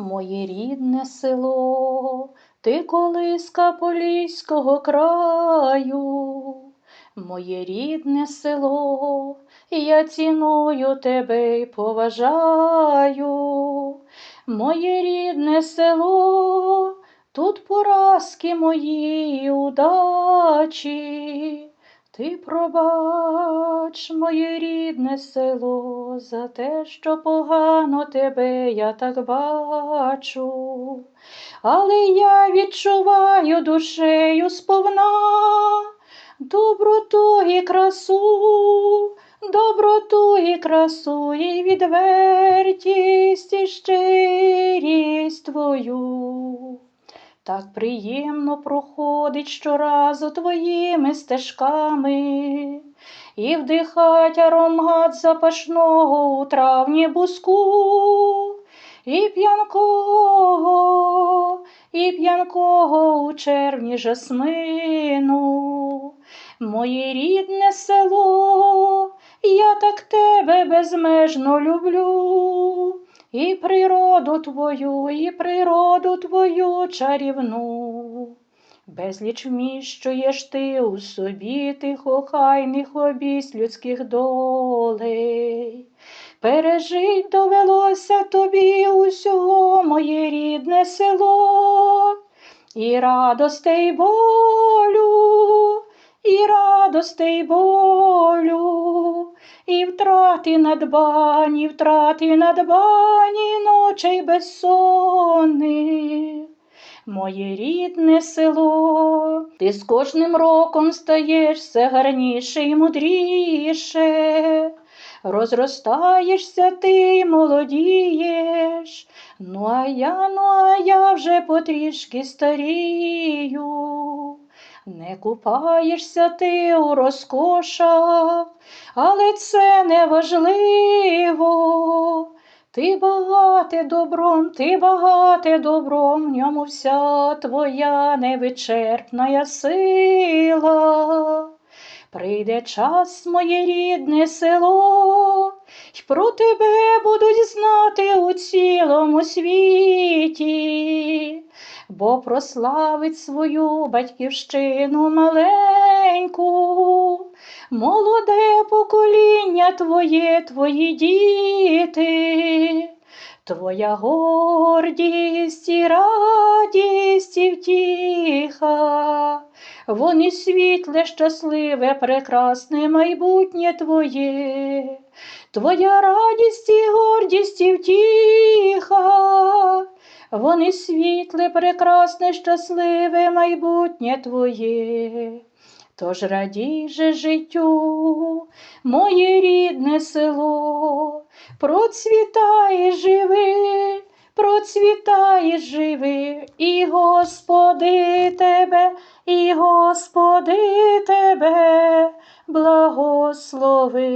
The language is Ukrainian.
Моє рідне село, ти колиска поліського краю, моє рідне село, я ціную тебе й поважаю, моє рідне село, тут поразки мої удачі. Ти пробач, моє рідне село, за те, що погано тебе я так бачу, але я відчуваю душею сповна доброту і красу, доброту і красу, і відвертість і щирість твою. Так приємно проходить щоразу твоїми стежками і вдихать аромат запашного у травні буску, і п'янкого, і п'янкого у червні жасмину. Моє рідне село, я так тебе безмежно люблю. І природу твою, і природу твою чарівну, безліч вміщуєш ти у собі тих охайних обість людських долей. Пережить довелося тобі усього моє рідне село, і радостей болю, і радостей болю. І втрати надбані, втрати надбані ночей безсонних. Моє рідне село, ти з кожним роком стаєш все гарніше і мудріше, розростаєшся ти молодієш, ну а я, ну а я вже потрішки старію. Не купаєшся ти у розкошах, але це не важливо. Ти багате добром, ти багате добром, в ньому вся твоя невичерпна сила. Прийде час, моє рідне село, й про тебе будуть знати у цілому світі бо прославить свою батьківщину маленьку, молоде покоління твоє, твої діти, твоя гордість і радість і втіха. Вони світле, щасливе, прекрасне майбутнє твоє, твоя радість і гордість і втіха. Вони світле, прекрасне, щасливе майбутнє твоє. Тож радій же життю, моє рідне село, процвітай живи, процвітай живи, і Господи тебе, і Господи тебе благослови.